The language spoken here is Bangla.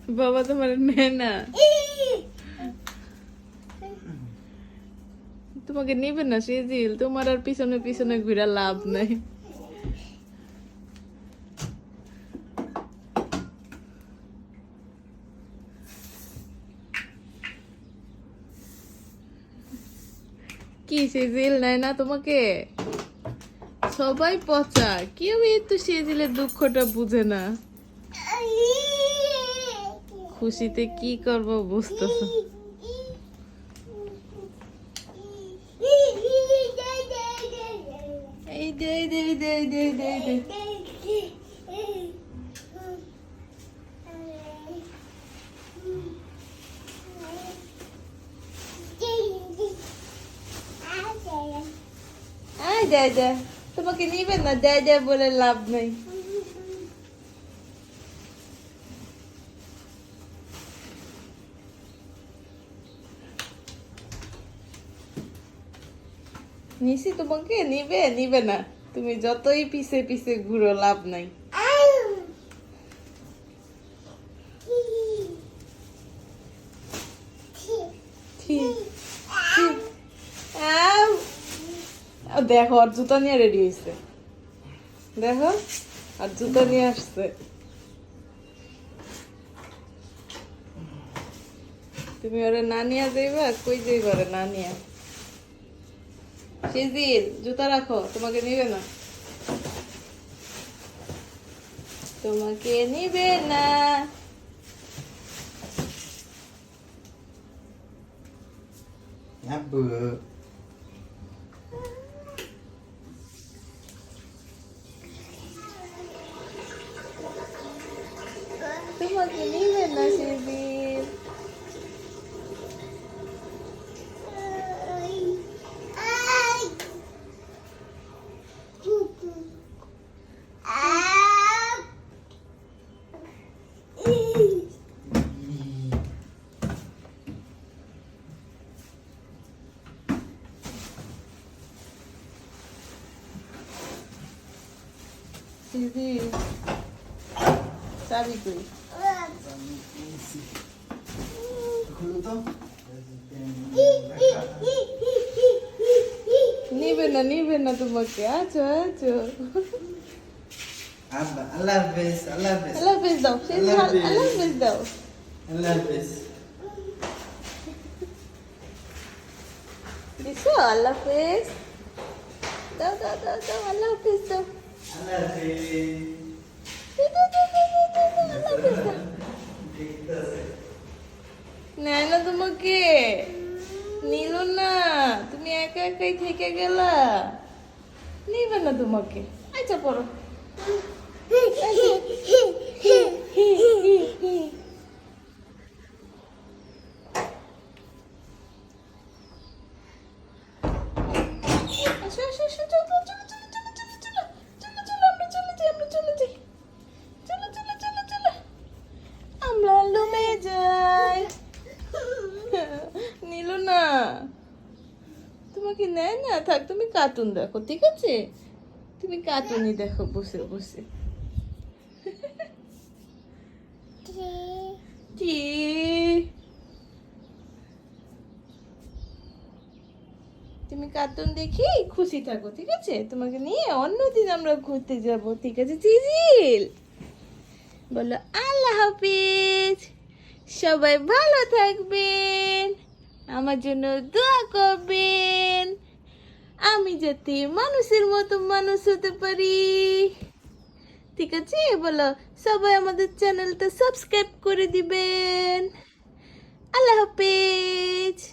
তো বাবা তোমার নেয় না? তোমাকে নিবে না সেজিল তোমার আর পিছনে পিছনে ঘুরে লাভ নাই। কি সিজিল নেয় না তোমাকে? সবাই পচা। কেউ এই তো সেজিলের দুঃখটা বুঝে না। খুশিতে কি করব বুঝতেছো? এই দে দে দে দে দে দে তোমাকে নিবে না? দেয় দেয় বলে লাভ নাই। নিশি তোমাকে নিবে? নিবে না। তুমি যতই পিছে পিছে ঘুরো, লাভ নাই ঠিক ঠিক আউ। আ, দেখো, আর জুতা নিয়ে রেডি হয়েছে দেখো, আর জুতা নিয়ে আসছে। তুমি ওরে না নিয়ে যাইবা কই যাইবা রে না নিয়ে? সিজিল, জুতা রাখো, তোমাকে নিবে না। তোমাকে নিবে না। Apa? magkilingin na si Bim. Sige. Sabi ko eh. নিবে না নিবে না তোমাকে আছো আছো? Allah Hafiz, Allah Hafiz. আল্লাহ হাফেজ দাও আল্লাহ হাফেজ। আল্লাহ হাফেজ দাও Allah Hafiz. দিছো আল্লাহ হাফেজ দাও দাও দাও দাও আল্লাহ হাফেজ দাও. দাও, দাও, দাও, দাও, দাও, দাও, দাও, আল্লাহ হাফেজ দাও নেয় না তোমাকে। নিল না তুমি একা একাই থেকে গেলা। নিবে না তোমাকে। আচ্ছা পড়ো। তোমাকে নেয় না? থাক, তুমি কার্টুন দেখো, ঠিক আছে? তুমি কার্টুনই দেখো, বসে বসে। তুমি কার্টুন দেখি, খুশি থাকো, ঠিক আছে? তোমাকে নিয়ে অন্যদিন আমরা ঘুরতে যাব, ঠিক আছে, চিজিল? বলো, আল্লাহ হাফিজ। সবাই ভালো থাকবেন। আমার জন্য দোয়া করবেন। আমি যাতে মানুষের মতো মানুষ হতে পারি। ঠিক আছে? বলো, সবাই আমাদের চ্যানেলটা সাবস্ক্রাইব করে দিবেন। আল্লাহ হাফিজ।